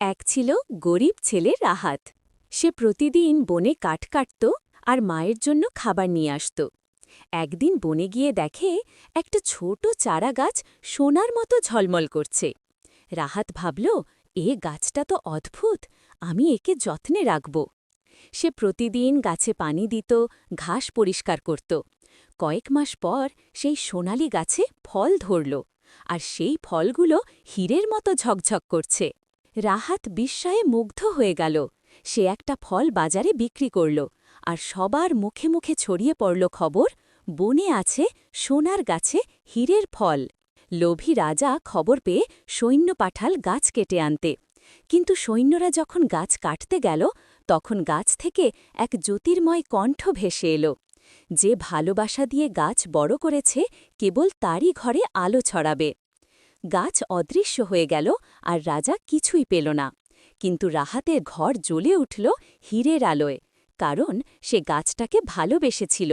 এক ছিল গরিব ছেলে রাহাত। সে প্রতিদিন বনে কাঠ কাটত আর মায়ের জন্য খাবার নিয়ে আসত। একদিন বনে গিয়ে দেখে একটা ছোট চারা গাছ সোনার মতো ঝলমল করছে। রাহাত ভাবল, এ গাছটা তো অদ্ভুত, আমি একে যত্নে রাখব। সে প্রতিদিন গাছে পানি দিত, ঘাস পরিষ্কার করত। কয়েক মাস পর সেই সোনালি গাছে ফল ধরল, আর সেই ফলগুলো হীরের মতো ঝকঝক করছে। রাহাত বিস্ময়ে মুগ্ধ হয়ে গেল। সে একটা ফল বাজারে বিক্রি করল আর সবার মুখে মুখে ছড়িয়ে পড়ল খবর, বনে আছে সোনার গাছে হীরের ফল। লোভী রাজা খবর পেয়ে সৈন্য পাঠাল গাছ কেটে আনতে। কিন্তু সৈন্যরা যখন গাছ কাটতে গেল, তখন গাছ থেকে এক জ্যোতির্ময় কণ্ঠ ভেসে এলো। যে ভালোবাসা দিয়ে গাছ বড় করেছে, কেবল তারই ঘরে আলো ছড়াবে। গাছ অদৃশ্য হয়ে গেল আর রাজা কিছুই পেল না। কিন্তু রাহাতের ঘর জ্বলে উঠল হীরের আলোয়, কারণ সে গাছটাকে ভালোবেসেছিল।